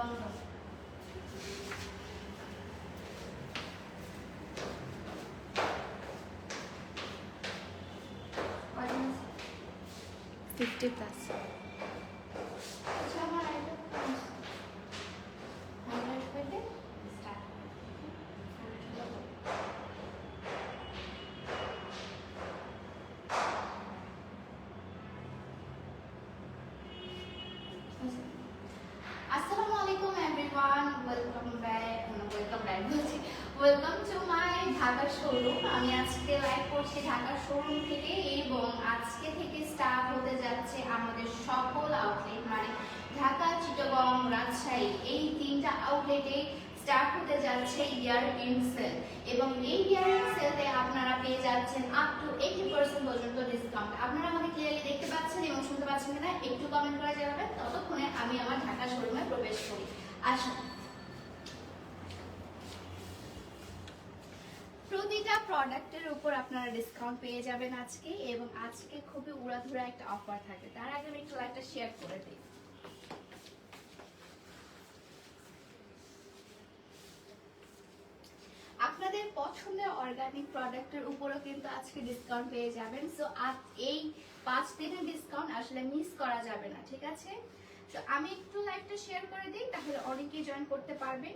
방금. 어디 50 plus. Showroom আমি আজকে live করছি ঢাকার শোরুম থেকে এবং আজকে থেকে স্টার্ট হতে যাচ্ছে আমাদের সকল আউটলেট মানে ঢাকা, চিটাগং, রাজশাহী, এই তিনটা আউটলেটে স্টার্ট হতে যাচ্ছে ইয়ার এন্ড সেল এবং এই ইয়ার এন্ড সেলতে আপনারা পেয়ে যাচ্ছেন আপ টু এইটি পার্সেন্ট পর্যন্ত ডিসকাউন্ট আপনারা আমাকে ক্লিয়ারলি দেখতে পাচ্ছেন এবং শুনতে পাচ্ছেন কিনা, একটু কমেন্ট করে জানাবেন। ততক্ষণে আমি আমার ঢাকা শোরুমে প্রবেশ করি। আসুন। প্রতিটা প্রোডাক্টের উপর আপনারা ডিসকাউন্ট পেয়ে যাবেন আজকে এবং আজকে খুবই উড়াধুরা একটা অফার থাকে। তার আগে আমি একটু লাইভটা শেয়ার করে দিই। আপনাদের পছন্দের অর্গানিক প্রোডাক্টের উপরও কিন্তু আজকে ডিসকাউন্ট পেয়ে যাবেন। সো আজ এই পাঁচ দিনের ডিসকাউন্ট আসলে মিস করা যাবে না, ঠিক আছে? তো আমি একটু লাইভটা শেয়ার করে দিই, তাহলে অনেকেই জয়েন করতে পারবেন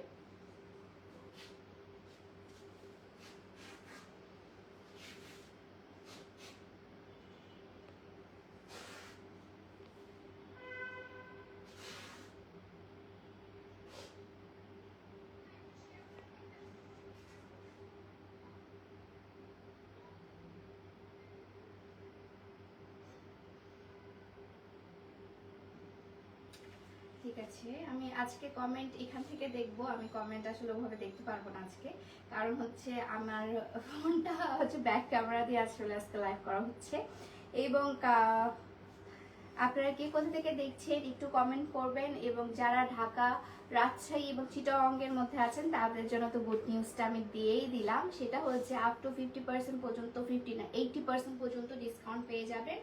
আছে আমি আজকে কমেন্ট এখান থেকে দেখব। আমি কমেন্ট আসলে ওভাবে দেখতে পারব না আজকে। কারণ হচ্ছে আমার ফোনটা হচ্ছে ব্যাক ক্যামেরা দিয়ে আসলে আজকে লাইভ করা হচ্ছে। এবং আপনারা কে কোথা থেকে দেখছেন একটু কমেন্ট করবেন এবং যারা ঢাকা, রাজশাহী এবং চিটাগংয়ের মধ্যে আছেন তাদের জন্য তো গুড নিউজটা আমি দিয়েই দিলাম। সেটা হচ্ছে আপ টু ফিফটি পার্সেন্ট পর্যন্ত ফিফটি না এইটি পার্সেন্ট পর্যন্ত ডিসকাউন্ট পেয়ে যাবেন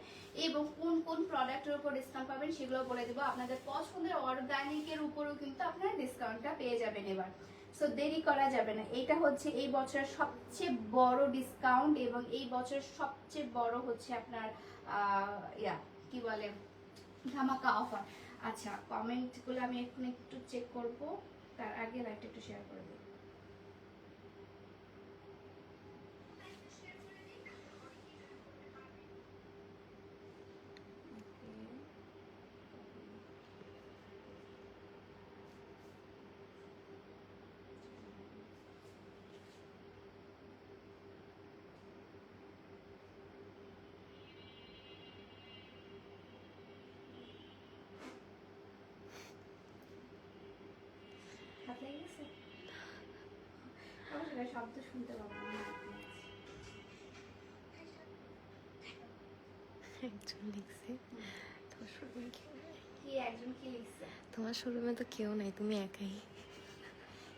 এবং কোন কোন প্রোডাক্টের উপর ডিসকাউন্ট পাবেন সেগুলো বলে দেবো। আপনাদের পছন্দের অর্গানিকের উপরও কিন্তু আপনারা ডিসকাউন্টটা পেয়ে যাবেন এবার। সো দেরি করা যাবে না। এটা হচ্ছে এই বছরের সবচেয়ে বড় ডিসকাউন্ট এবং এই বছরের সবচেয়ে বড় হচ্ছে আপনার ইয়া কি বলে, ধামাকা অফার আচ্ছা কমেন্টগুলো আমি এখন একটু চেক করব। তার আগে লাইভটা একটু শেয়ার করে দিই হাত লেগে গেছে অবশ্যই শব্দ শুনতে পাবো না একজন লিখছে। তোমার শোরুমে কেউ কি একজন কি লিখছে? তোমার শোরুমে তো কেউ নাই তুমি একাই।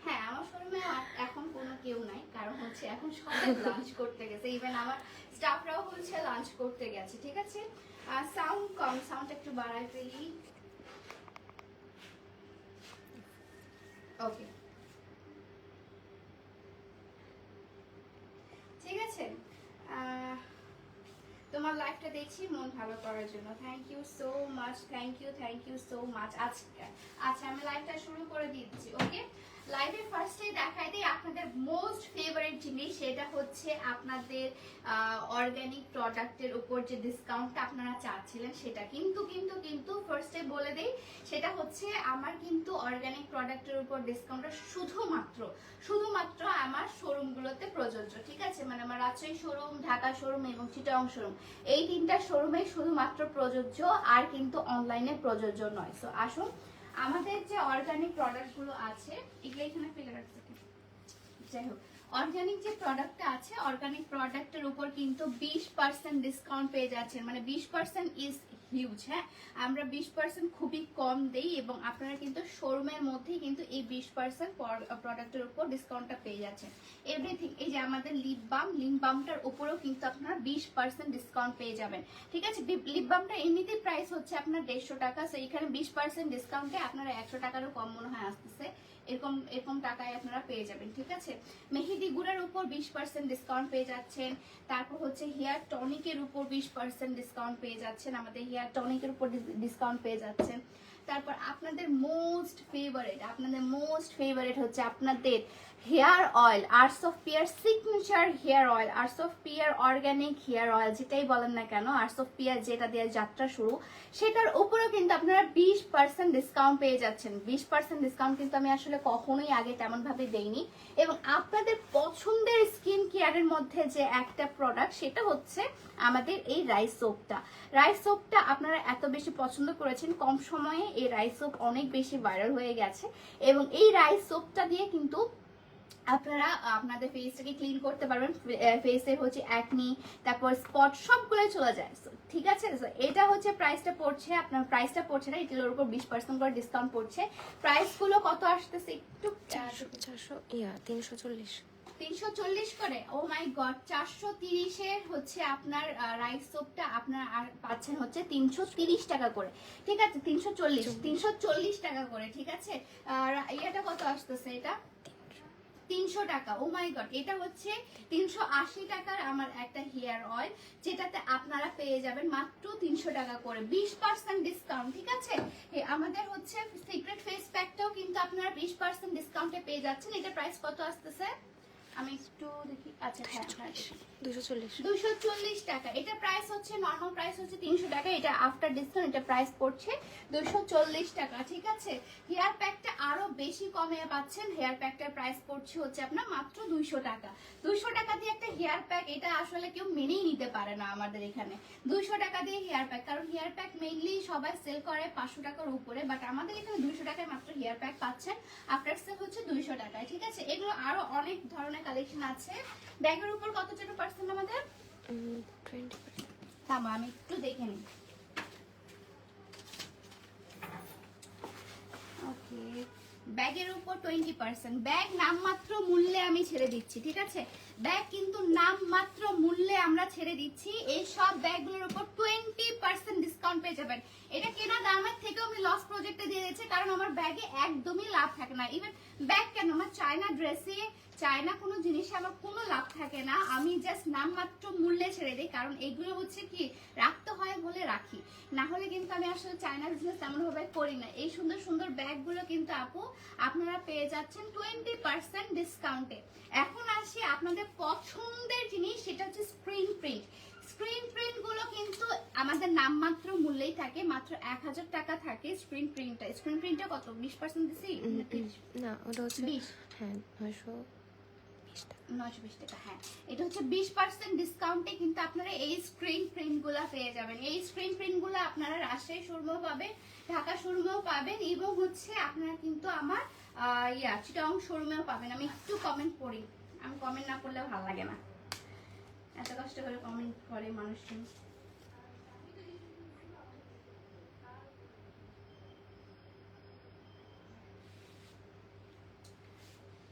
হ্যাঁ আমার শোরুমে এখন কোনো কেউ নাই কারণ হচ্ছে এখন সবাই লাঞ্চ করতে গেছে। ইভেন আমার স্টাফরাও হচ্ছে লাঞ্চ করতে গেছে ঠিক আছে? সাউন্ড কম সাউন্ড একটু বাড়াই ফেলি। ওকে ঠিক আছে আহ, দেখছি মন ভালো করার জন্য। Thank you so much thank you thank you so much আজকে আচ্ছা আমি লাইভটা শুরু করে দিচ্ছি ওকে লাইভে ফার্স্টে দেখাই দিই আপনাদের মোস্ট ফেভারিট জিনিস, সেটা হচ্ছে আপনাদের অর্গানিক প্রোডাক্টের উপর যে ডিসকাউন্টটা আপনারা চাচ্ছিলেন, সেটা। কিন্তু কিন্তু কিন্তু ফার্স্টে বলে দেই, সেটা হচ্ছে আমার কিন্তু অর্গানিক প্রোডাক্টের উপর ডিসকাউন্টটা শুধুমাত্র শুধুমাত্র আমার শোরুমগুলোতে প্রযোজ্য, ঠিক আছে? মানে আমার রাজশাহী শোরুম ঢাকা শোরুম এবং চিটাং শোরুম এই তিনটা শোরুমে শুধুমাত্র প্রযোজ্য আর কিন্তু অনলাইনে প্রযোজ্য নয়। সো আসুন, আমাদের যে অর্গানিক প্রোডাক্টগুলো আছে, এগুলো এখানে ফেলে রাখতে যাই হোক অর্গানিক যে প্রোডাক্টটা আছে অর্গানিক প্রোডাক্টের উপর কিন্তু বিশ পার্সেন্ট ডিসকাউন্ট পেয়ে যাচ্ছেন। মানে বিশ পার্সেন্ট ইজ হিউজ হ্যাঁ? আমরা বিশ পার্সেন্ট খুবই কম দেই এবং আপনারা কিন্তু শোরুমের মধ্যেই কিন্তু এই বিশ পার্সেন্ট প্রোডাক্টের উপর ডিসকাউন্টটা পেয়ে যাচ্ছেন। এভরিথিং এই যে আমাদের লিপ বাম লিপ বামটার উপরেও কিন্তু আপনারা বিশ পার্সেন্ট ডিসকাউন্ট পেয়ে যাবেন। ঠিক আছে? লিপ বামটা এমনিতেই প্রাইস হচ্ছে আপনার দেড়শো টাকা সো এখানে বিশ পার্সেন্ট ডিসকাউন্টে আপনারা একশো টাকারও কম মনে হয় আসতেছে। এরকম এরকম টাকায় আপনারা পেয়ে যাবেন, ঠিক আছে? মেহেদি গুড়ের উপর বিশ পার্সেন্ট ডিসকাউন্ট পেয়ে যাচ্ছেন। তারপর হচ্ছে হেয়ার টনিকের উপর বিশ পার্সেন্ট ডিসকাউন্ট পেয়ে যাচ্ছেন। আমাদের হেয়ার টনিকের উপর ডিসকাউন্ট পেয়ে যাচ্ছেন। তারপর আপনাদের মোস্ট ফেভারেট আপনাদের মোস্ট ফেভারেট হচ্ছে আপনাদের hair oil, arts of pear, signature hair oil, arts of pear organic hair oil, যেটাই বলেন না কেন, আর্টস অফ পিয়ার যেটা দিয়ে যাত্রা শুরু, সেটার উপরেও কিন্তু আপনারা বিশ পার্সেন্ট ডিসকাউন্ট পেয়ে যাচ্ছেন। বিশ পার্সেন্ট ডিসকাউন্ট কিন্তু আমি আসলে কখনোই আগে তেমন ভাবে দেইনি। এবং আপনাদের পছন্দের স্কিন কেয়ারের মধ্যে যে একটা প্রোডাক্ট সেটা হচ্ছে আমাদের এই রাইস সোপটা রাইস সোপটা আপনারা এত বেশি পছন্দ করেছেন, কম সময়ে এই রাইস সোপ অনেক বেশি ভাইরাল হয়ে গেছে। এবং এই রাইস সোপটা দিয়ে কিন্তু আপনারা আপনাদের ফেসটাকে ক্লিন করতে পারবেন। ফেসে হচ্ছে অ্যাকনি তারপর স্পট সবগুলোই চলে যায়। ঠিক আছে? এটা হচ্ছে প্রাইসটা পড়ছে আপনার প্রাইসটা পড়ছে না এটার উপর বিশ পার্সেন্ট করে ডিসকাউন্ট পড়ছে। প্রাইসগুলো কত আসতেছে একটু চারশো চারশো ইয়া তিনশো চল্লিশ। তিনশো চল্লিশ করে? ও মাই গড চারশো তিরিশের হচ্ছে আপনার রাইস সোপটা আপনার আর পাচ্ছেন হচ্ছে তিনশো তিরিশ টাকা করে। ঠিক আছে? তিনশো চল্লিশ তিনশো চল্লিশ টাকা করে ঠিক আছে? আর এটা কত আসতেছে এটা? তিনশো টাকা। ও মাই গড এটা হচ্ছে তিনশো আশি টাকার আমার একটা হেয়ার অয়েল যেটাতে আপনারা পেয়ে যাবেন মাত্র তিনশো টাকা করে। বিশ পার্সেন্ট ডিসকাউন্ট ঠিক আছে? আমাদের হচ্ছে সিক্রেট ফেস প্যাকটাও কিন্তু আপনারা বিশ পার্সেন্ট ডিসকাউন্টে পেয়ে যাচ্ছেন। এটা প্রাইস কত আসতেছে? আমি একটু দেখি। আচ্ছা হ্যাঁ হ্যাঁ দুশো চল্লিশ। দুশো চল্লিশ টাকা। এটা প্রাইস হচ্ছে নর্মাল প্রাইস হচ্ছে তিনশো টাকা। এটা আফটার ডিসকাউন্ট এটা প্রাইস পড়ছে দুশো চল্লিশ টাকা, ঠিক আছে? হেয়ার প্যাকটা আরও বেশি কমে পাচ্ছেন। হেয়ার প্যাকটার প্রাইস পড়ছে আপনার মাত্র দুইশো টাকা। দুইশো টাকা দিয়ে একটা হেয়ার প্যাক এটা আসলে কেউ মেনেই নিতে পারে না আমাদের এখানে। দুইশো টাকা দিয়ে হেয়ার প্যাক কারণ হেয়ার প্যাক মেইনলি সবাই সেল করে পাঁচশো টাকার উপরে বাট আমাদের এখানে দুইশো টাকায় মাত্র হেয়ার প্যাক পাচ্ছেন। আফটার সেল হচ্ছে দুইশো টাকায়, ঠিক আছে? এগুলো আরও অনেক ধরনের কালেকশন আছে। ব্যাগের উপর কত পার্সেন্ট আমাদের? টোয়েন্টি আমি একটু দেখে নিই। ওকে ব্যাগের উপর টোয়েন্টি পার্সেন্ট ব্যাগ নামমাত্র মূল্যে আমি ছেড়ে দিচ্ছি ঠিক আছে? ব্যাগ কিন্তু নামমাত্র মূল্যে আমরা ছেড়ে দিচ্ছি এই সব ব্যাগগুলোর উপর টোয়েন্টি পার্সেন্ট ডিসকাউন্ট পেয়ে যাবেন। এটা কেনা দামের থেকেও আমি লস প্রজেক্টে দিয়ে দিচ্ছি কারণ আমার ব্যাগে একদমই লাভ থাকে না। ইভেন ব্যাগ কেন? আমার চায়না ড্রেসে চায়না কোনো জিনিসে আমার কোনো লাভ থাকে না। আমি জাস্ট নামমাত্র মূল্যে ছেড়ে দিই কারণ এগুলো হচ্ছে কি রাখতে হয় বলে রাখি। না হলে কিন্তু আমি আসলে চায়না বিজনেস তেমনভাবে করি না। এই সুন্দর সুন্দর ব্যাগগুলো কিন্তু আপু আপনারা পেয়ে যাচ্ছেন টোয়েন্টি পার্সেন্ট ডিসকাউন্টে এখন আসি আপনাদের পছন্দের জিনিস সেটা হচ্ছে স্ক্রিন প্রিন্ট স্ক্রিন প্রিন্টগুলো কিন্তু আমাদের নামমাত্র মূল্যেই থাকে মাত্র এক হাজার টাকা থাকে স্ক্রিন প্রিন্টটা স্ক্রিন প্রিন্টটা কত? বিশ পার্সেন্ট দিছি? না ওটা হচ্ছে বিশ। হ্যাঁ নয়শো বিশ নয়শো বিশ টাকা। হ্যাঁ। এটা হচ্ছে বিশ পার্সেন্ট ডিসকাউন্টে কিন্তু আপনারা এই স্ক্রিন প্রিন্টগুলা পেয়ে যাবেন। এই স্ক্রিন প্রিন্টগুলো আপনারা রাজশাহী শোরুমেও পাবেন, ঢাকা শোরুমেও পাবেন এবং হচ্ছে আপনারা কিন্তু আমার ইয়া, চিটং শোরুমেও পাবেন। আমি একটু কমেন্ট পড়ি। আমি কমেন্ট না করলে ভালো লাগে না। এত কষ্ট করে কমেন্ট করে মানুষজন।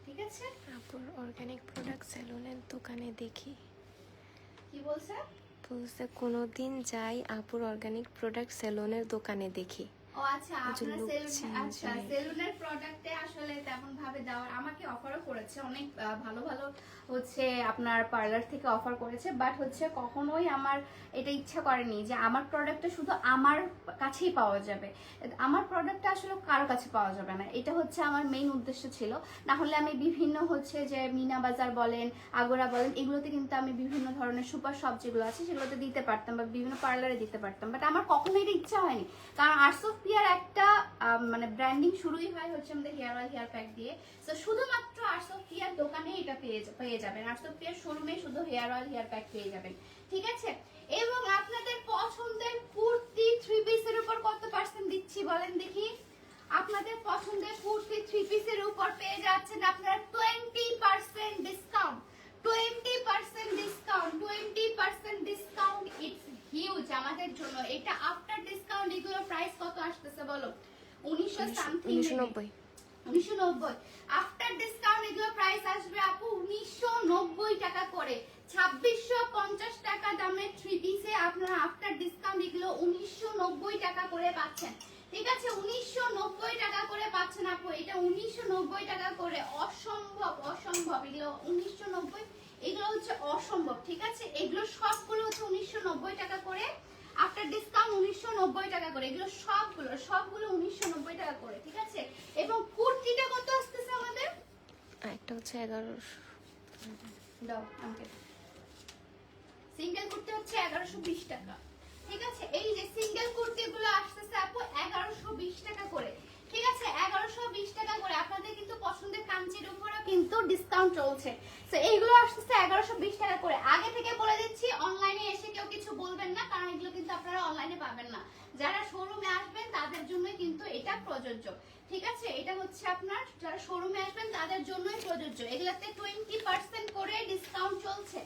ঠিক আছে? আপুর অর্গানিক প্রোডাক্ট সেলুনের দোকানে দেখি। কি বলছে? বলছে কোনো দিন যাই আপুর অর্গানিক প্রোডাক্ট সেলুনের দোকানে দেখি। ও আচ্ছা আপনার সেলুন আচ্ছা সেলুনের প্রোডাক্টে আসলে তেমন ভাবে দেওয়ার আমাকে অফারও করেছে অনেক ভালো ভালো হচ্ছে আপনার পার্লার থেকে অফার করেছে বাট হচ্ছে কখনোই আমার এটা ইচ্ছা করেনি যে আমার প্রোডাক্টটা শুধু আমার কাছেই পাওয়া যাবে। আমার প্রোডাক্টটা আসলে কারও কাছে পাওয়া যাবে না। এটা হচ্ছে আমার মেইন উদ্দেশ্য ছিল। না হলে আমি বিভিন্ন হচ্ছে যে মিনা বাজার বলেন আগোরা বলেন এগুলোতে কিন্তু আমি বিভিন্ন ধরনের সুপার শপ যেগুলো আছে সেগুলোতে দিতে পারতাম বা বিভিন্ন পার্লারে দিতে পারতাম। বাট আমার কখনোই এটা ইচ্ছা হয়নি। কারণ আর্টস অফ পিয়ার একটা মানে ব্র্যান্ডিং শুরুই হয় হচ্ছে আমাদের হেয়ার অয়েল হেয়ার প্যাক দিয়ে। তো শুধুমাত্র আর্টস পিয়ার দোকানে এটা পেয়ে পেয়ে যাবেন। আর্টস পিয়ার শোরুমে শুধু হেয়ার অয়েল হেয়ার প্যাক পেয়ে যাবেন। ঠিক আছে? এবং আপনাদের পছন্দের কুর্তি থ্রি পিসের উপর কত পার্সেন্ট দিচ্ছি বলেন দেখি। আপনাদের পছন্দের কুর্তি থ্রি পিসের উপর পেয়ে যাচ্ছেন আপনারা টোয়েন্টি উনিশশো আফটার ডিসকাউন্ট এগুলো প্রাইস আসবে আপু উনিশশো টাকা করে। ছাব্বিশশো পঞ্চাশ টাকা দামের থ্রি পিসে আপনারা আফটার ডিসকাউন্ট এগুলো উনিশশো টাকা করে পাচ্ছেন। ঠিক আছে? উনিশশো টাকা করে পাচ্ছেন আপু। এটা উনিশশো টাকা করে। অসম্ভব অসম্ভব। এগুলো উনিশশো এগুলো হচ্ছে অসম্ভব। ঠিক আছে? এগুলো সবগুলো হচ্ছে উনিশশো নব্বই টাকা করে। আফটার ডিসকাউন্ট উনিশশো নব্বই টাকা করে। এগুলো সবগুলো সবগুলো উনিশশো নব্বই টাকা করে ঠিক আছে? এবং কুর্তিটা কত আসতেছে আমাদের? একটা হচ্ছে এগারোশো। দাও আমাকে। সিঙ্গেল কুর্তি হচ্ছে এগারোশো বিশ টাকা। ঠিক আছে? এই যে সিঙ্গেল আসতেছে আপু এগারোশো বিশ টাকা করে। ঠিক আছে? এগারোশো বিশ টাকা করে। আপনাদের কিন্তু পছন্দের কাঞ্চির উপরও কিন্তু ডিসকাউন্ট চলছে। তো এইগুলো আসতেছে এগারোশো বিশ টাকা করে। আগে থেকে বলে দিচ্ছি অনলাইনে এসে কেউ কিছু বলবেন না কারণ এগুলো কিন্তু আপনারা অনলাইনে পাবেন না। যারা শোরুমে আসবেন, তাদের জন্যই কিন্তু এটা প্রযোজ্য। ঠিক আছে? এটা হচ্ছে আপনার, যারা শোরুমে আসবেন, তাদের জন্যই প্রযোজ্য। এগুলাতে টোয়েন্টি পার্সেন্ট করে ডিসকাউন্ট চলছে।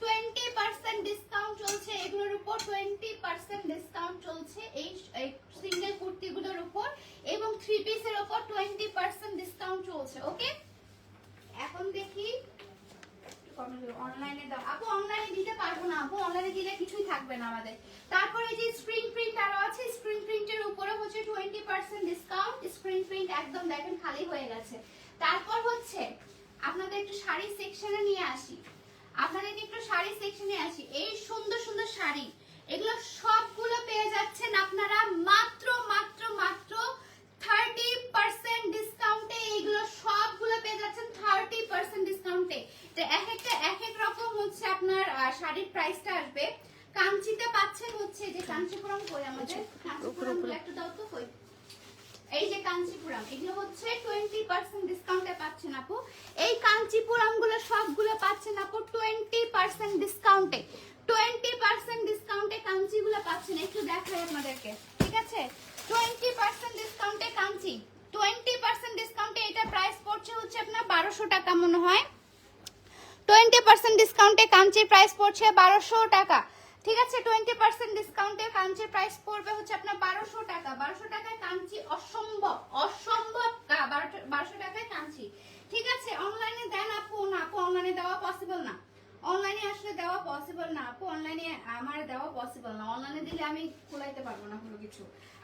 টোয়েন্টি পার্সেন্ট ডিসকাউন্ট চলছে এগুলোর উপর টোয়েন্টি পার্সেন্ট ডিসকাউন্ট চলছে এই সিঙ্গেল কুর্তিগুলোর উপর এবং থ্রি পিসের উপর টোয়েন্টি পার্সেন্ট ডিসকাউন্ট চলছে ওকে এখন দেখি অনলাইনে দাও। অনলাইনে দিতে পারব না দিলে কিছুই থাকবে না আমাদের। তারপরে যে স্ক্রিন প্রিন্ট আছে স্ক্রিন প্রিন্টের হচ্ছে twenty percent discount screen print একদম দেখেন খালি হয়ে গেছে। তারপর হচ্ছে, আপনাদের একটু শাড়ি সেকশনে নিয়ে আসি। আপনাদেরকে একটু শাড়ি সেকশনে আসি। এই সুন্দর সুন্দর শাড়ি, এগুলো সবগুলো পেয়ে যাচ্ছেন আপনারা মাত্র মাত্র মাত্র থার্টি পার্সেন্ট ডিসকাউন্টে এইগুলো সবগুলো পেয়ে যাচ্ছেন থার্টি পার্সেন্ট ডিসকাউন্টে তো এক একটা এক এক রকম হচ্ছে আপনার আহ, শাড়ির প্রাইসটা আসবে কাঞ্চিতে পাচ্ছেন হচ্ছে যে কাঞ্চিপুরম কই আমাদের কাঞ্চিপুরম একটু দাও তো কই এই যে কাঞ্চিপুরম এগুলো হচ্ছে টোয়েন্টি পার্সেন্ট ডিসকাউন্টে পাচ্ছেন আপু। এই কাঞ্চিপুরমগুলো সবগুলো পাচ্ছেন আপু টোয়েন্টি পার্সেন্ট ডিসকাউন্টে টোয়েন্টি পার্সেন্ট ডিসকাউন্টে কাঞ্চিগুলো পাচ্ছেন একটু দেখাই আপনাদেরকে ঠিক আছে? টোয়েন্টি পার্সেন্ট ডিসকাউন্টে কাঞ্চি টোয়েন্টি পার্সেন্ট ডিসকাউন্টে এটা প্রাইস পড়ছে হচ্ছে আপনার বারোশো টাকা মনে হয়। টোয়েন্টি পার্সেন্ট ডিসকাউন্টে কাঞ্চির প্রাইস পড়ছে বারোশো টাকা। ঠিক আছে টোয়েন্টি পার্সেন্ট ডিসকাউন্টে কাঞ্চির প্রাইস পড়বে হচ্ছে আপনার বারোশো টাকা। বারোশো টাকায় কাঞ্চি অসম্ভব অসম্ভব বারোশো টাকায় কাঞ্চি। ঠিক আছে অনলাইনে দেন আপু, না আপু অনলাইনে দেওয়া পসিবল না। অনলাইনে আসলে দেওয়া পসিবল না আপু অনলাইনে আমার দেওয়া পসিবল না। অনলাইনে দিলে আমি খোলাইতে পারব না কোনো কিছু।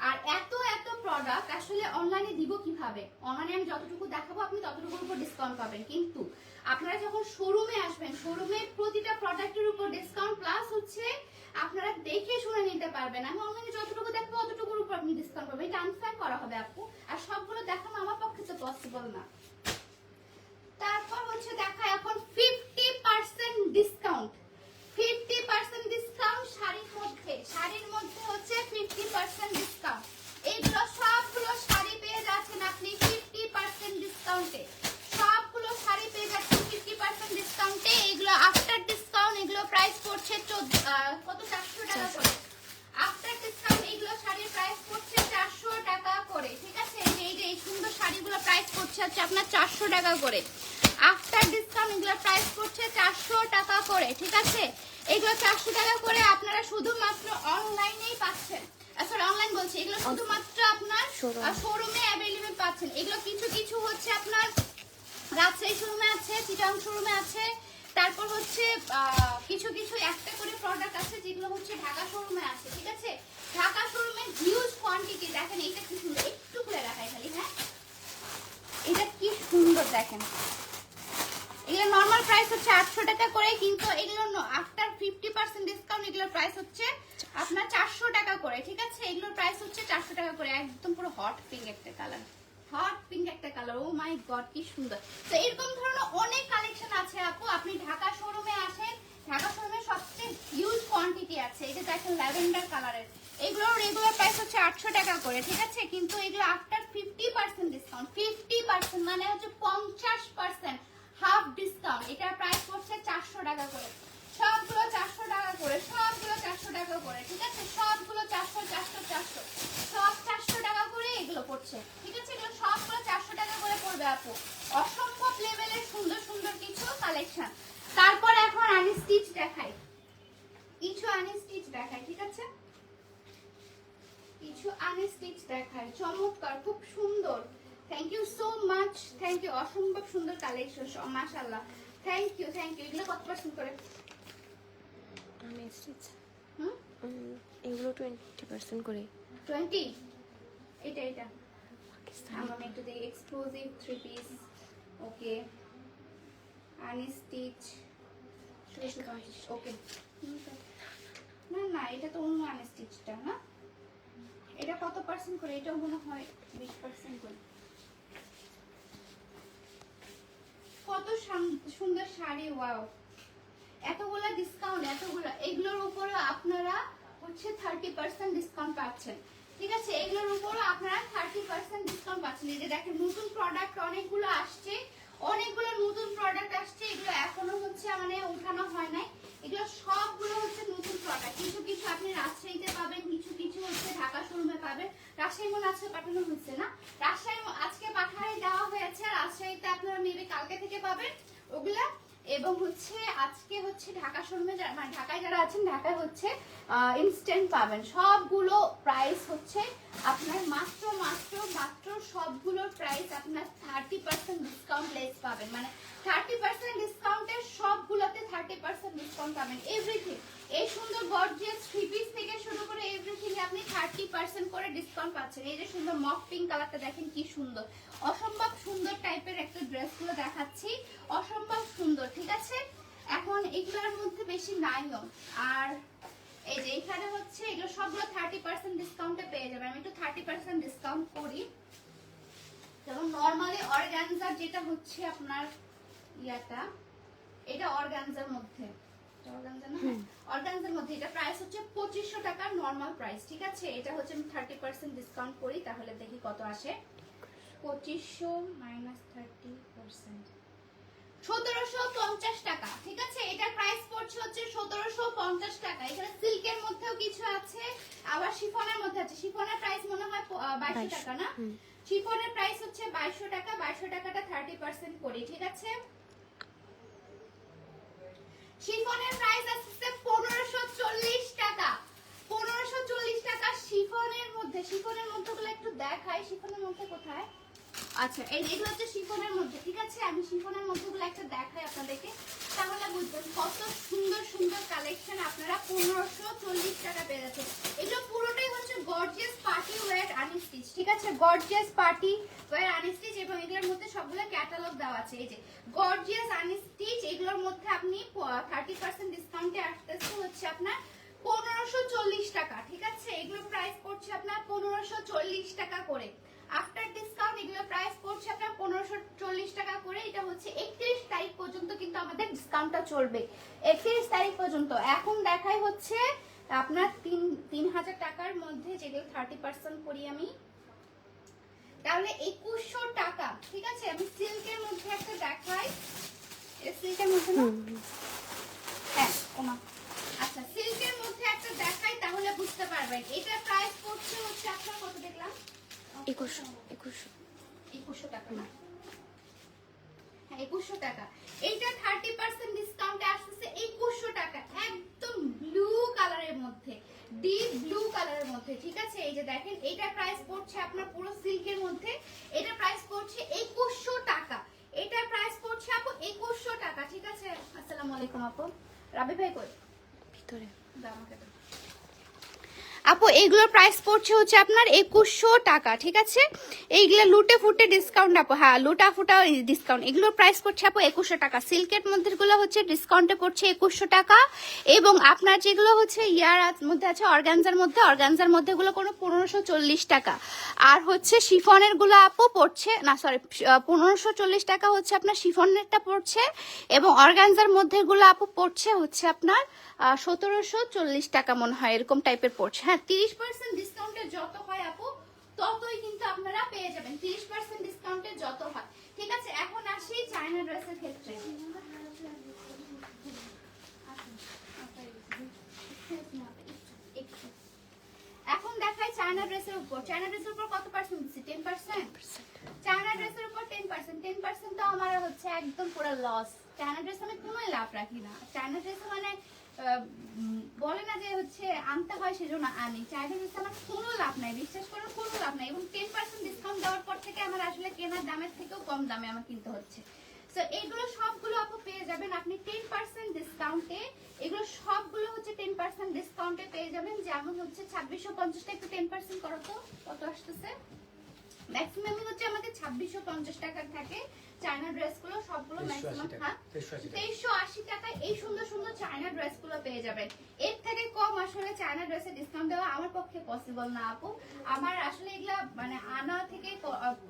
আর এত এত প্রোডাক্ট আসলে অনলাইনে দিব কীভাবে? অনলাইনে আমি যতটুকু দেখাবো, আপনি ততটুকুর উপর ডিসকাউন্ট পাবেন। কিন্তু আপনারা যখন শোরুমে আসবেন শোরুমে প্রতিটা প্রোডাক্টের উপর ডিসকাউন্ট প্লাস হচ্ছে আপনারা দেখে শুনে নিতে পারবেন। আমি অনলাইনে যতটুকু দেখব ততটুকুর উপর আপনি ডিসকাউন্ট পাবেন। এটা করা হবে আপু। আর সবগুলো দেখানো আমার পক্ষে তো পসিবল না। তারপর হচ্ছে দেখা এখন fifty percent discount fifty percent discount শাড়ির মধ্যে। শাড়ির মধ্যে হচ্ছে ফিফটি পার্সেন্ট ডিসকাউন্ট এইগুলো সবগুলো শাড়ি পেয়ে যাচ্ছেন আপনি ফিফটি পার্সেন্ট ডিসকাউন্টে সবগুলো শাড়ি পেয়ে যাচ্ছেন পার্সেন্ট ডিসকাউন্টে এগুলো আফটার ডিসকাউন্ট এগুলো প্রাইস পড়ছে কত চারশো টাকা করে। আফটার ডিসকাউন্ট এইগুলো শাড়ির প্রাইস পড়ছে চারশো টাকা করে ঠিক আছে? এই যে- এই যে এই সুন্দর শাড়িগুলো প্রাইস পড়ছে হচ্ছে আপনার চারশো টাকা করে। আফটার ডিসকাউন্ট এগুলো প্রাইস পড়ছে চারশো টাকা করে ঠিক আছে? এগুলো চারশো টাকা করে আপনারা শুধুমাত্র অনলাইনেই পাচ্ছেন। সরি অনলাইন বলছি। এগুলো শুধুমাত্র আপনার শোরুমে অ্যাভেলেবেল পাচ্ছেন। এগুলো কিছু কিছু হচ্ছে আপনার রাজশাহী শোরুমে আছে, চিটাং শোরুমে আছে। তারপর হচ্ছে কিছু কিছু একটা করে প্রোডাক্ট আছে যেগুলো হচ্ছে ঢাকা শোরুমে আছে, ঠিক আছে? ঢাকা শোরুমে হিউজ কোয়ান্টিটি দেখেন এইটা কি সুন্দর, একটু খুলে রাখাই খালি হ্যাঁ? এটা কি সুন্দর দেখেন। এগুলো নর্মাল প্রাইস হচ্ছে আটশো টাকা করে, কিন্তু এগুলো আফটার ফিফটি পার্সেন্ট ডিসকাউন্ট এগুলোর প্রাইস হচ্ছে আপনার চারশো টাকা করে, ঠিক আছে? এগুলোর প্রাইস হচ্ছে চারশো টাকা করে, একদম পুরো হট পিঙ্ক একটা কালার হট পিঙ্ক একটা কালার। ও মাই গড, কি সুন্দর। তো এরকম ধরনের অনেক কালেকশন আছে আপু। আপনি ঢাকা শোরুমে আসেন, ঢাকা শোরুমে সবচেয়ে হিউজ কোয়ান্টিটি আছে। এটা দেখেন ল্যাভেন্ডার কালারের। এগুলোর রেগুলার প্রাইস হচ্ছে আটশো টাকা করে, ঠিক আছে? কিন্তু এগুলো after fifty percent discount fifty percent মানে হচ্ছে পঞ্চাশ পার্সেন্ট হাফ ডিসকাউন্ট এটার প্রাইস পড়ছে চারশো টাকা করে। সবগুলো চারশো টাকা করে, সবগুলো চারশো টাকা করে, ঠিক আছে? সবগুলো চারশো চারশো চারশো। সব চারশো টাকা এগুলো পড়ছে ঠিক আছে? এগুলো সবগুলো চারশো টাকা করে পড়বে আপু। অসম্ভব লেভেলের সুন্দর সুন্দর কিছু কালেকশন তারপর এখন আনি স্টিচ দেখাই। কিছু আনি স্টিচ দেখাই ঠিক আছে? কিছু আনি স্টিচ দেখায় চমৎকার খুব সুন্দর। Thank you so much thank you অসম্ভব সুন্দর কালেকশন মাশাআল্লাহ। থ্যাংক ইউ থ্যাংক ইউ এগুলো কত পার্সেন্ট করে? আমি স্টিচ হুম? এগুলো টোয়েন্টি পার্সেন্ট করে। টোয়েন্টি এটা এটা। আমরা একটু দেখি। এক্সক্লুসিভ থ্রি পিস ওকে আনি স্টিচ ওকে না না এটা তো অন্য আনি স্টিচটা না? এটা কত পার্সেন্ট করে? এটাও মনে হয় বিশ পার্সেন্ট করে। কত সুন্দর শাড়ি ওয়াও এতগুলা ডিসকাউন্ট এতগুলা। এগুলোর উপরে আপনারা হচ্ছে থার্টি পার্সেন্ট ডিসকাউন্ট পাচ্ছেন। ঠিক আছে, এগুলোর উপরও আপনারা থার্টি পার্সেন্ট ডিসকাউন্ট পাচ্ছেন। এই যে দেখেন, নতুন প্রোডাক্ট অনেকগুলো আসছে, অনেকগুলো নতুন প্রোডাক্ট আসছে, এগুলো এখনও হচ্ছে মানে উঠানো হয় নাই। এগুলো সবগুলো হচ্ছে নতুন প্রোডাক্ট কিছু কিছু আপনি রাজশাহীতে পাবেন, কিছু কিছু হচ্ছে ঢাকা শোরুমে পাবেন। রাজশাহী মনে আজকে পাঠানো হচ্ছে না। রাজশাহী আজকে পাঠায় দেওয়া হয়েছে। রাজশাহীতে আপনারা মেবি কালকে থেকে পাবেন। ওগুলা এবং হচ্ছে আজকে হচ্ছে ঢাকা শোরুমে মানে ঢাকায় যারা আছেন, ঢাকায় হচ্ছে ইনস্ট্যান্ট পাবেন। সবগুলো প্রাইস হচ্ছে আপনার মাত্র মাত্র মাত্র সবগুলোর প্রাইস আপনার থার্টি পার্সেন্ট ডিসকাউন্ট লেস পাবেন। মানে থার্টি পার্সেন্ট ডিসকাউন্টের সবগুলোতে থার্টি পার্সেন্ট ডিসকাউন্ট পাবেন। এভরিথিং এই সুন্দর গর্জিয়াস থ্রি পিস থেকে শুরু করে এভরিথিং আপনি থার্টি পার্সেন্ট করে ডিসকাউন্ট পাচ্ছেন। এই যে সুন্দর মক পিঙ্ক কালারটা দেখেন কি সুন্দর। অসম্ভব সুন্দর টাইপের একটা ড্রেসগুলো দেখাচ্ছি। অসম্ভব সুন্দর, ঠিক আছে? এখন এগুলোর মধ্যে বেশি নাইও আর এই যে এখানে হচ্ছে, এগুলো সবগুলো থার্টি পার্সেন্ট ডিসকাউন্টে পেয়ে যাবে আমি একটু থার্টি পার্সেন্ট ডিসকাউন্ট করি। যেমন নর্মালি অর্গানজার যেটা হচ্ছে আপনার ইয়াটা, এটা অর্গানজার মধ্যে। অর্গানজা না? অর্গানজার মধ্যে। এটা প্রাইস হচ্ছে পঁচিশশো টাকা নর্মাল প্রাইস ঠিক আছে? এটা হচ্ছে আমি থার্টি পার্সেন্ট ডিসকাউন্ট করি তাহলে দেখি কত আসে। পঁচিশশো মাইনাস থার্টি পার্সেন্ট সতেরোশো পঞ্চাশ টাকা ঠিক আছে? এটার প্রাইস পড়ছে হচ্ছে সতেরোশো পঞ্চাশ টাকা। এখানে সিল্কের মধ্যেও কিছু আছে আবার শিফনের মধ্যে আছে। শিফনের প্রাইস মনে হয় বাইশশো টাকা না। শিফনের প্রাইস হচ্ছে বাইশশো টাকা বাইশশো টাকাটা থার্টি পার্সেন্ট করি ঠিক আছে? শিফনের প্রাইস আসছে পনেরোশো চল্লিশ টাকা। পনেরোশো চল্লিশ টাকা শিফনের মধ্যে শিফনের মধ্যে গুলো একটু দেখাই, শিফনের মধ্যে কোথায়? আচ্ছা এই এগুলো হচ্ছে শিফনের মধ্যে, ঠিক আছে? আমি শিফনের মধ্যে গুলো একটা দেখাই আপনাদেরকে। তাহলে বুঝবেন কত সুন্দর সুন্দর কালেকশন আপনারা পনেরোশো চল্লিশ টাকা পেয়ে যাচ্ছেন। এগুলো পুরোটাই হচ্ছে গর্জিয়াস পার্টি ওয়্যার আনস্টিচ ঠিক আছে? গর্জিয়াস পার্টি ওয়্যার আনস্টিচ এবং এগুলোর মধ্যে সবগুলো ক্যাটালগ দেওয়া আছে। এই যে গর্জিয়াস আনস্টিচ এগুলোর মধ্যে আপনি থার্টি পার্সেন্ট ডিসকাউন্টে আসতেছে হচ্ছে আপনার পনেরোশো চল্লিশ টাকা, ঠিক আছে? এগুলোর প্রাইস পড়ছে আপনার পনেরোশো চল্লিশ টাকা করে। আফটার ডিসকাউন্ট এগুলো প্রাইস পড়ছে আপনার পনেরোশো চল্লিশ টাকা করে। এটা হচ্ছে একত্রিশ তারিখ পর্যন্ত কিন্তু আমাদের ডিসকাউন্টটা চলবে। একত্রিশ তারিখ পর্যন্ত। এখন দেখাই হচ্ছে আপনার তিন তিন হাজার টাকার মধ্যে যেগুলো থার্টি পার্সেন্ট করি আমি। তাহলে একুশশো টাকা ঠিক আছে? আমি সিল্কের মধ্যে একটা দেখাই। সিল্কের মধ্যে না? হ্যাঁ ওমা। আচ্ছা সিল্কের মধ্যে একটা দেখাই তাহলে বুঝতে পারবেন। এটা প্রাইস পড়ছে হচ্ছে আপনার কত দেখলাম? একুশশো একুশশো। একুশশো টাকা না। হ্যাঁ একুশশো টাকা। এইটা থার্টি পার্সেন্ট ডিসকাউন্টে আসতেছে একুশশো টাকা একদম ব্লু কালারের মধ্যে ডিপ ব্লু কালারের মধ্যে ঠিক আছে? এই যে দেখেন এটা প্রাইস পড়ছে আপনার পুরো সিল্কের মধ্যে এটা প্রাইস পড়ছে একুশশো টাকা। এটা প্রাইস পড়ছে আপু একুশশো টাকা ঠিক আছে? আসসালামু আলাইকুম আপু। রাবি ভাই কই? ভিতরে। দাও। আপু এইগুলোর প্রাইস পড়ছে হচ্ছে আপনার একুশশো টাকা, ঠিক আছে? এইগুলো লুটে ফুটে ডিসকাউন্ট আপু হ্যাঁ লুটা ফুটা ডিসকাউন্ট এগুলোর প্রাইস পড়ছে আপু একুশশো টাকা। সিল্কের মধ্যে গুলো হচ্ছে ডিসকাউন্টে পড়ছে একুশশো টাকা এবং আপনার যেগুলো হচ্ছে ইয়ার মধ্যে আছে, অর্গানজার মধ্যে অর্গানজার মধ্যে গুলো কোনো পনেরোশো চল্লিশ টাকা। আর হচ্ছে শিফনেরগুলো আপু পড়ছে, না সরি পনেরোশো চল্লিশ টাকা হচ্ছে আপনার শিফনেরটা পড়ছে এবং অর্গানজার মধ্যে গুলো আপু পড়ছে হচ্ছে আপনার সতেরোশো চল্লিশ টাকা মনে হয় এরকম টাইপের পড়ছে হ্যাঁ তিরিশ পার্সেন্ট ডিসকাউন্টে যত হয় আপু, ততই কিন্তু আপনারা পেয়ে যাবেন। তিরিশ পার্সেন্ট ডিসকাউন্টে যত হয়। ঠিক আছে, এখন আসি চায়না ড্রেসের ক্ষেত্রে। এখন দেখাই চায়না ড্রেসের উপর। চায়না ড্রেসের উপর কত পার্সেন্ট দিচ্ছি? টেন পার্সেন্ট চায়না ড্রেসের উপর টেন পার্সেন্ট টেন পার্সেন্ট তো আমার হচ্ছে একদম পুরো লস চায়না ড্রেস আমি কোনোই লাভ রাখি না। চায়না ড্রেস মানে বলে না যে হচ্ছে আনতে হয় সেজন্য আনি। চাইলে ড্রেস আমার কোনো লাভ নাই, বিশ্বাস করুন কোনো লাভ নাই। এবং টেন পার্সেন্ট ডিসকাউন্ট দেওয়ার পর থেকে আমার আসলে কেনার দামের থেকেও কম দামে আমার কিনতে হচ্ছে। তো এইগুলো সবগুলো আপু পেয়ে যাবেন। আপনি টেন পার্সেন্ট ডিসকাউন্টে এগুলো সবগুলো হচ্ছে টেন পার্সেন্ট ডিসকাউন্টে পেয়ে যাবেন। যেমন হচ্ছে ছাব্বিশশো পঞ্চাশটা একটু টেন পার্সেন্ট করো তো। কত আসতেছে? ম্যাক্সিমাম হচ্ছে আমাদের ছাব্বিশশো পঞ্চাশ টাকার থাকে। চায়না ড্রেসগুলো সবগুলো ম্যাক্সিমাম হ্যাঁ। তেইশশো আশি টাকায় এই সুন্দর সুন্দর চায়না ড্রেসগুলো পেয়ে যাবেন। এর থেকে কম আসলে চায়না ড্রেসে ডিসকাউন্ট দেওয়া আমার পক্ষে পসিবল না আপু। আমার আসলে এগুলা মানে আনা থেকে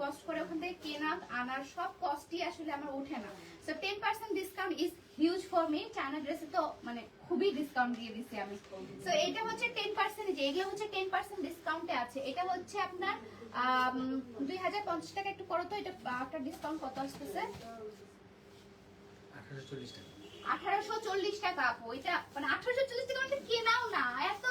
কস্ট করে ওখান থেকে কেনা আনার সব কস্টই আসলে আমার ওঠে না। So ten percent discount is huge for me China ড্রেসে তো মানে খুবই ডিসকাউন্ট দিয়ে দিচ্ছি আমি। সো এটা হচ্ছে টেন পার্সেন্ট যে এগুলো হচ্ছে টেন পার্সেন্ট ডিসকাউন্টে আছে। এটা হচ্ছে আপনার দুই হাজার পঞ্চাশ টাকা একটু করো তো এটা একটা ডিসকাউন্ট কত আসতেছে? আঠারোশো চল্লিশ টাকা। আপু। এটা মানে আঠারোশো চল্লিশ টাকা মানে কেনাও না? এত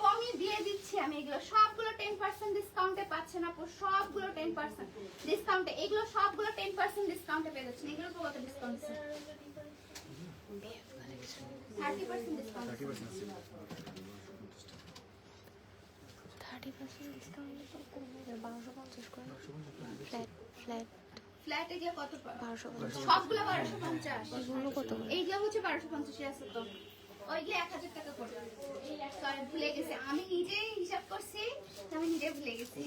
কমই দিয়ে দিচ্ছি আমি এগুলো। সবগুলো টেন পার্সেন্ট ডিসকাউন্টে পাচ্ছেন আপু সবগুলো টেন পার্সেন্ট ডিসকাউন্টে এগুলো সবগুলো টেন পার্সেন্ট ডিসকাউন্টে পেয়ে যাচ্ছেন। এগুলোর উপর কত ডিসকাউন্ট থার্টি পার্সেন্ট ডিসকাউন্ট বারোশো পঞ্চাশ করে। ফ্ল্যাট ফ্ল্যাট ফ্ল্যাট কত বারোশো পঞ্চাশ। সবগুলো বারোশো পঞ্চাশ। এগুলো কত এই যে হচ্ছে বারোশো পঞ্চাশে আছে তো। ওইগুলো এক হাজার টাকা করে। ভুলে গেছি। আমি নিজেই হিসাব করছি আমি নিজে ভুলে গেছি।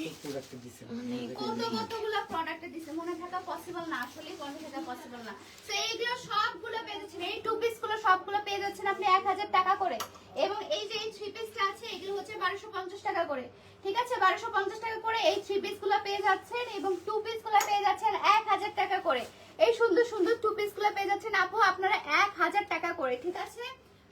মানে কত কতগুলো প্রোডাক্ট দিছে? মনে থাকা পসিবল না আসলে মনে থাকা পসিবল না। তো এইগুলো সবগুলো পেয়ে যাচ্ছেন। এই টু পিসগুলো সবগুলো পেয়ে যাচ্ছেন আপনি এক হাজার টাকা করে। এবং এই যে এই থ্রি পিসটা আছে এগুলো হচ্ছে বারোশো পঞ্চাশ টাকা করে। ঠিক আছে? বারোশো পঞ্চাশ টাকা করে এই থ্রি পিসগুলো পেয়ে যাচ্ছেন এবং টু পিসগুলো পেয়ে যাচ্ছেন এক হাজার টাকা করে। এই সুন্দর সুন্দর টু পিসগুলো পেয়ে যাচ্ছেন আপু আপনারা এক হাজার টাকা করে। ঠিক আছে?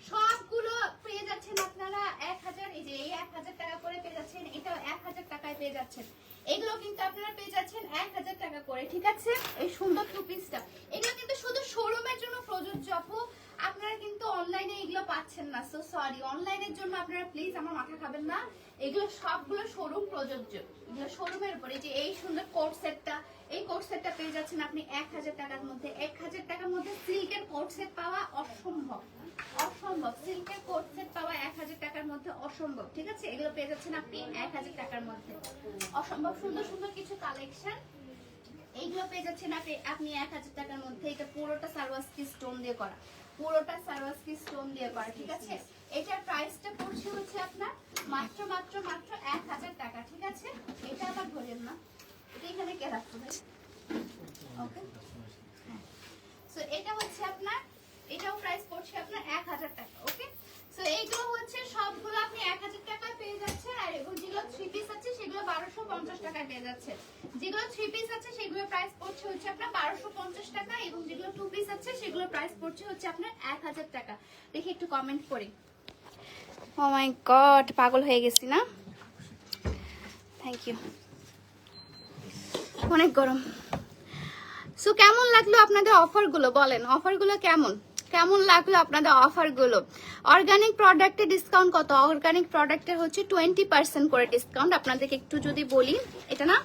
সবগুলো পেয়ে যাচ্ছেন আপনারা এক হাজার, এই যে এই এক হাজার টাকা করে পেয়ে যাচ্ছেন, এটাও এক হাজার টাকায় পেয়ে যাচ্ছেন। এগুলো কিন্তু আপনারা পেয়ে যাচ্ছেন এক হাজার টাকা করে, ঠিক আছে? এই সুন্দর টু পিসটা এগুলো কিন্তু শুধু শোরুমের জন্য প্রযোজ্য, আপু। আপনারা কিন্তু অনলাইনে এগুলো পাচ্ছেন না সো সরি অনলাইনের জন্য আপনারা প্লিজ আমার মাথা খাবেন না। এগুলো সবগুলো শোরুম প্রযোজ্য। এগুলো শোরুমের উপরে যে এই সুন্দর কোট সেটটা এই কোট সেটটা পেয়ে যাচ্ছেন আপনি এক হাজার টাকার মধ্যে। এক হাজার টাকার মধ্যে সিল্কের কোট সেট পাওয়া অসম্ভব। অসম্ভব। সিল্কের কোট পাওয়া এক হাজার টাকার মধ্যে অসম্ভব, ঠিক আছে? এগুলো পেয়ে যাচ্ছেন আপনি এক হাজার টাকার মধ্যে। অসম্ভব সুন্দর সুন্দর কিছু কালেকশন এইগুলো পেয়ে যাচ্ছেন আপনি আপনি এক হাজার টাকার মধ্যে। এটা পুরোটা সার্ভাসকি স্টোন দিয়ে করা। পুরোটা সার্ভাসকি স্টোন দিয়ে করা, ঠিক আছে? এটার প্রাইসটা পড়ছে হচ্ছে আপনার মাত্র মাত্র মাত্র এক হাজার টাকা, ঠিক আছে? এটা আবার ধরেন না। এটা এখানে কে রাখতো ওকে সো এটা হচ্ছে আপনার এটাও প্রাইস পড়ছে আপনার এক হাজার টাকা ওকে সো এইগুলো হচ্ছে সবগুলো আপনি এক হাজার টাকায় পেয়ে যাচ্ছেন আর এবং যেগুলো থ্রি পিস আছে সেগুলো বারোশো পঞ্চাশ টাকায় পেয়ে যাচ্ছে যেগুলো থ্রি পিস আছে সেগুলো প্রাইস পড়ছে হচ্ছে আপনার বারোশো পঞ্চাশ টাকা এবং যেগুলো টু পিস আছে সেগুলো প্রাইস পড়ছে হচ্ছে আপনার এক হাজার টাকা। দেখি একটু কমেন্ট করি ও গড পাগল হয়ে গেছি না? থ্যাংক ইউ অনেক গরম। সো কেমন লাগল আপনাদের অফারগুলো? বলেন, অফারগুলো কেমন? কেমন লাগল আপনাদের অফারগুলো? অর্গানিক প্রোডাক্টের ডিসকাউন্ট কত? অর্গানিক প্রোডাক্টের হচ্ছে টোয়েন্টি পার্সেন্ট করে ডিসকাউন্ট আপনাদেরকে একটু যদি বলি, এটা না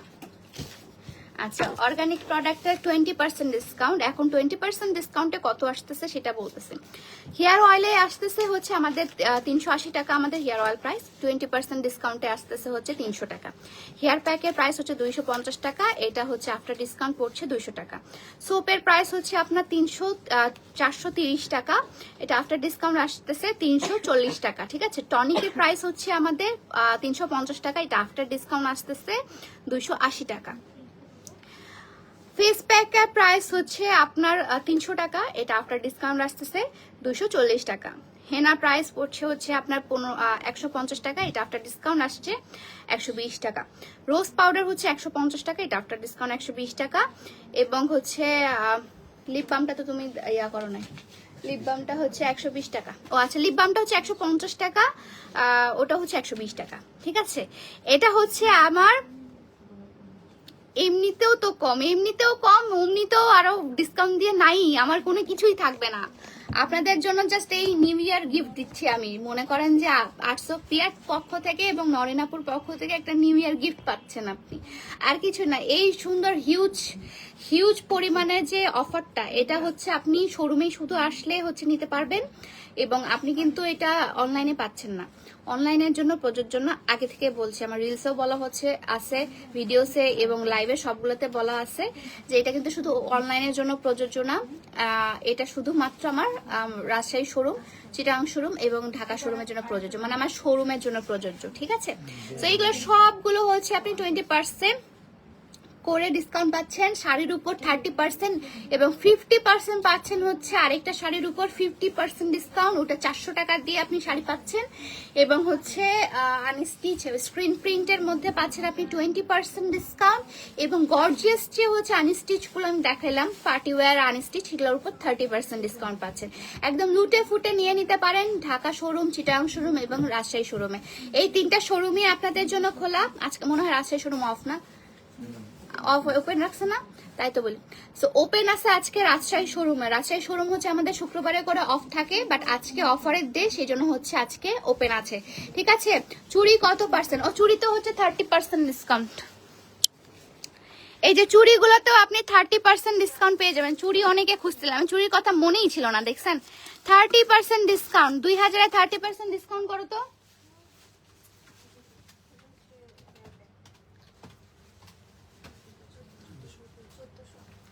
আচ্ছা অর্গানিক প্রোডাক্টের টোয়েন্টি পার্সেন্ট ডিসকাউন্ট এখন টোয়েন্টি পার্সেন্ট ডিসকাউন্টে কত আসতেছে সেটা বলতেছে। হেয়ার অয়েলে আসতেছে হচ্ছে আমাদের তিনশো আশি টাকা আমাদের hair oil price twenty percent ডিসকাউন্টে আসতেছে হচ্ছে তিনশো টাকা। হেয়ার প্যাকের প্রাইস হচ্ছে দুইশো পঞ্চাশ টাকা, এটা হচ্ছে আফটার ডিসকাউন্ট পড়ছে দুইশো টাকা। সোপের প্রাইস হচ্ছে আপনার তিনশো চারশো তিরিশ টাকা, এটা আফটার ডিসকাউন্ট আসতেছে তিনশো চল্লিশ টাকা, ঠিক আছে? টনিকের প্রাইস হচ্ছে আমাদের তিনশো পঞ্চাশ টাকা, এটা আফটার ডিসকাউন্ট আসতেছে দুইশো আশি টাকা। ফেস প্যাকের প্রাইস হচ্ছে আপনার তিনশো টাকা। এটা আফটার ডিসকাউন্ট আসতেছে দুশো চল্লিশ টাকা। হেনা প্রাইস পড়ছে হচ্ছে আপনার পনেরো একশো পঞ্চাশ টাকা। এটা আফটার ডিসকাউন্ট আসছে একশো বিশ টাকা। রোজ পাউডার হচ্ছে একশো পঞ্চাশ টাকা। এটা আফটার ডিসকাউন্ট একশো বিশ টাকা। এবং হচ্ছে লিপ বামটা তো তুমি ইয়া করো নাই। লিপ বামটা হচ্ছে একশো বিশ টাকা। ও আচ্ছা লিপ বামটা হচ্ছে একশো পঞ্চাশ টাকা ওটা হচ্ছে একশো বিশ টাকা। ঠিক আছে? এটা হচ্ছে আমার এমনিতেও তো কম, এমনিতেও কম, অমনিতেও আরও ডিসকাউন্ট দিয়ে নাই, আমার কোনো কিছুই থাকবে না। আপনাদের জন্য জাস্ট এই নিউ ইয়ার গিফট দিচ্ছি আমি। মনে করেন যে আটশো পিয়ার পক্ষ থেকে এবং নরেনাপুর পক্ষ থেকে একটা নিউ ইয়ার গিফট পাচ্ছেন আপনি। আর কিছু না, এই সুন্দর হিউজ হিউজ পরিমাণে যে অফারটা এটা হচ্ছে আপনি শোরুমেই শুধু আসলে হচ্ছে নিতে পারবেন এবং আপনি কিন্তু এটা অনলাইনে পাচ্ছেন না। অনলাইনের জন্য প্রযোজ্য আগে থেকে বলছি আমার রিলসেও বলা হচ্ছে আছে ভিডিওসে এবং লাইভে সবগুলোতে বলা আছে যে এটা কিন্তু শুধু অনলাইনের জন্য প্রযোজ্য না। এটা শুধুমাত্র আমার আম, রাজশাহী শোরুম চিটাং শোরুম এবং ঢাকা শোরুমের জন্য প্রযোজ্য। মানে আমার শোরুমের জন্য প্রযোজ্য ঠিক আছে? তো এইগুলো সবগুলো হচ্ছে আপনি টোয়েন্টি পার্সেন্ট করে ডিসকাউন্ট পাচ্ছেন শাড়ির উপর থার্টি পার্সেন্ট এবং ফিফটি পার্সেন্ট পাচ্ছেন হচ্ছে আরেকটা শাড়ির উপর ফিফটি পার্সেন্ট ডিসকাউন্ট ওটা চারশো টাকা দিয়ে আপনি শাড়ি পাচ্ছেন। এবং হচ্ছে আনস্টিচ স্ক্রিন প্রিন্টের মধ্যে পাচ্ছেন আপনি টোয়েন্টি পার্সেন্ট ডিসকাউন্ট এবং গর্জিয়াস যে হচ্ছে আনস্টিচগুলো আমি দেখালাম পার্টি ওয়্যার আনস্টিচ এগুলোর উপর থার্টি পার্সেন্ট ডিসকাউন্ট পাচ্ছেন। একদম লুটে ফুটে নিয়ে নিতে পারেন ঢাকা শোরুম চিটাং শোরুম এবং রাজশাহী শোরুমে এই তিনটা শোরুমই আপনাদের জন্য খোলা। আজকে মনে হয় রাজশাহী শোরুম অফ না। অফ ওপেন রাখছে না? তাই তো বলি। সো ওপেন আছে আজকে রাজশাহী শোরুমে রাজশাহী শোরুম হচ্ছে আমাদের শুক্রবারে করে অফ থাকে বাট আজকে অফারের ডে সেই জন্য হচ্ছে আজকে ওপেন আছে। ঠিক আছে? চুরি কত পার্সেন্ট ও চুড়ি তো হচ্ছে থার্টি পার্সেন্ট ডিসকাউন্ট এই যে চুড়িগুলোতেও আপনি থার্টি পার্সেন্ট ডিসকাউন্ট পেয়ে যাবেন। চুড়ি অনেকে খুঁজছিলাম চুড়ির কথা মনেই ছিল না, দেখছেন? থার্টি পার্সেন্ট ডিসকাউন্ট দুই হাজারে থার্টি পার্সেন্ট ডিসকাউন্ট করো তো।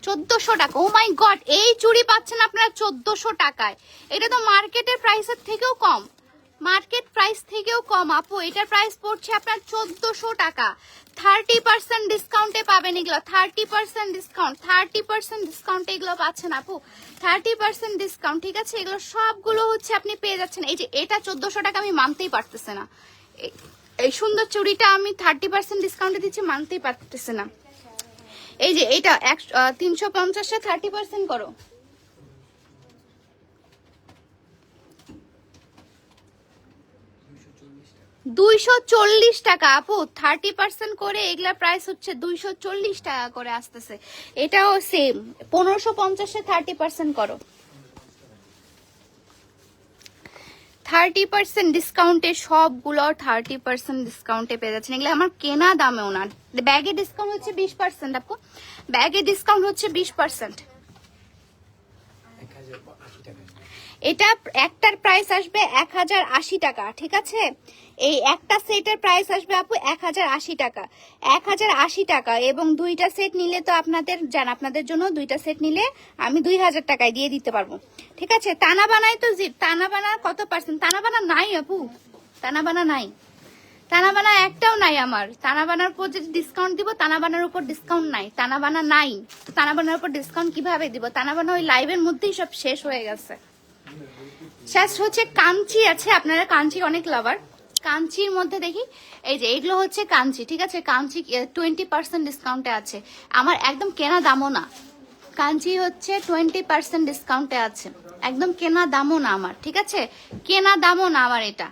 চোদ্দশো টাকা। ও মাই গড এই চুড়ি পাচ্ছেন আপনারা চোদ্দশো টাকায়। এটা তো মার্কেটের প্রাইসের থেকেও কম। মার্কেট প্রাইস থেকেও কম। আপু, এটার প্রাইস পড়ছে আপনার চোদ্দশো টাকা। থার্টি পার্সেন্ট ডিসকাউন্টে পাবেন এগুলো। Thirty percent discount thirty percent ডিসকাউন্টে এগুলো পাচ্ছেন আপু। থার্টি পার্সেন্ট ডিসকাউন্ট ঠিক আছে? এগুলো সবগুলো হচ্ছে আপনি পেয়ে যাচ্ছেন। এই যে এটা চোদ্দশো টাকা আমি মানতেই পারতেছে না। এই- সুন্দর চুড়িটা আমি থার্টি পার্সেন্ট ডিসকাউন্টে দিচ্ছি, মানতেই পারতেছে না। এই যে এটা তিনশো পঞ্চাশে থার্টি পার্সেন্ট করো। দুইশো চল্লিশ টাকা। আপু থার্টি পার্সেন্ট করে এগুলা প্রাইস হচ্ছে দুইশো চল্লিশ টাকা করে আসতেছে। এটাও সেম পনেরোশো পঞ্চাশে থার্টি পার্সেন্ট করো। থার্টি পার্সেন্ট ডিসকাউন্টে সবগুলো থার্টি পার্সেন্ট ডিসকাউন্টে পেয়ে যাচ্ছেন। এগুলো আমার কেনা দামে ওনার ব্যাগে ডিসকাউন্ট হচ্ছে বিশ পার্সেন্ট আপু। ব্যাগে ডিসকাউন্ট হচ্ছে বিশ পার্সেন্ট এক হাজার আশি টাকা এটা একটার প্রাইস আসবে এক হাজার আশি টাকা, ঠিক আছে? এই একটা সেটের প্রাইস আসবে আপু এক হাজার আশি টাকা। এক হাজার আশি টাকা এবং দুইটা সেট নিলে তো আপনাদের, জান, আপনাদের জন্য দুইটা সেট নিলে আমি দুই হাজার টাকায় দিয়ে দিতে পারব। ঠিক আছে? টানা বানাই তো জিপ টানা বানা কত পার্সেন্ট টানা বানা নাই আপু। টানা বানা নাই। টানা বানা একটাও নাই আমার। টানা বানার উপর যদি ডিসকাউন্ট দিব, টানা বানার উপর ডিসকাউন্ট নাই। টানা বানা নাই। তো টানা বানার উপর ডিসকাউন্ট কীভাবে দিব? টানা বানা ওই লাইভের মধ্যেই সব শেষ হয়ে গেছে। শেষ হচ্ছে কাঞ্চি আছে, আপনারা কাঞ্চি অনেক লাভার কাঞ্চির মধ্যে দেখি, এই যে এগুলো হচ্ছে কাঞ্চি, ঠিক আছে? কাঞ্চি টোয়েন্টি পার্সেন্ট ডিসকাউন্টে আছে। আমার একদম কেনা দামও না। কাঞ্চি হচ্ছে টোয়েন্টি পার্সেন্ট ডিসকাউন্টে আছে। একদম কেনা দামও না আমার, ঠিক আছে? কেনা দামও না আমার এটা।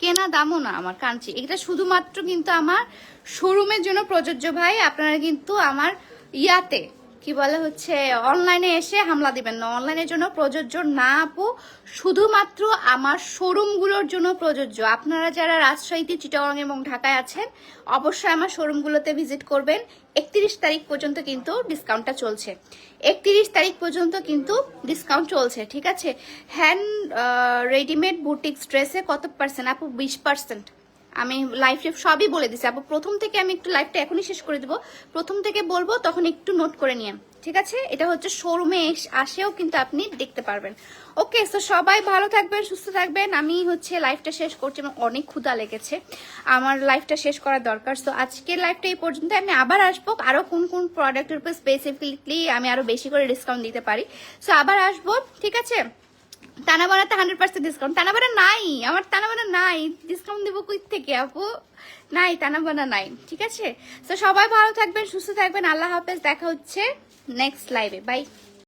কেনা দামও না আমার কাঞ্চি। এটা শুধুমাত্র কিন্তু আমার শোরুমের জন্য প্রযোজ্য ভাই, আপনারা কিন্তু আমার ইয়াতে কি বলে হচ্ছে অনলাইনে এসে হামলা দিবেন না। অনলাইনের জন্য প্রযোজ্য না আপু, শুধুমাত্র আমার শোরুমগুলোর জন্য প্রযোজ্য। আপনারা যারা রাজশাহীতে চিটাগং এবং ঢাকায় আছেন, অবশ্যই আমার শোরুমগুলোতে ভিজিট করবেন। একত্রিশ তারিখ পর্যন্ত কিন্তু ডিসকাউন্টটা চলছে। একত্রিশ তারিখ পর্যন্ত কিন্তু ডিসকাউন্ট চলছে, ঠিক আছে? হ্যান্ড রেডিমেড বুটিক্স ড্রেসে কত পার্সেন্ট আপু, বিশ পার্সেন্ট আমি লাইফ সবই বলে দিছি। আপু, প্রথম থেকে আমি একটু লাইফটা এখনই শেষ করে দেবো। প্রথম থেকে বলব, তখন একটু নোট করে নিয়ে। ঠিক আছে? এটা হচ্ছে শোরুমে আসেও কিন্তু আপনি দেখতে পারবেন। ওকে তো সবাই ভালো থাকবেন, সুস্থ থাকবেন। আমি হচ্ছে লাইফটা শেষ করছি এবং অনেক ক্ষুধা লেগেছে। আমার লাইফটা শেষ করা দরকার। সো আজকের লাইফটা এই পর্যন্ত। আমি আবার আসব। আরও কোন কোন প্রোডাক্টের উপর স্পেসিফিকলি আমি আরও বেশি করে ডিসকাউন্ট দিতে পারি। সো আবার আসব। ঠিক আছে? টানাবানাতে হান্ড্রেড পার্সেন্ট ডিসকাউন্ট টানাবানা নাই, আমার তানাবাড়া নাই। ডিসকাউন্ট দেবো কই থেকে, আপু? নাই, তানাবাড়া নাই, ঠিক আছে? তো সবাই ভালো থাকবেন, সুস্থ থাকবেন, আল্লাহ হাফেজ, দেখা হচ্ছে নেক্সট লাইভে বাই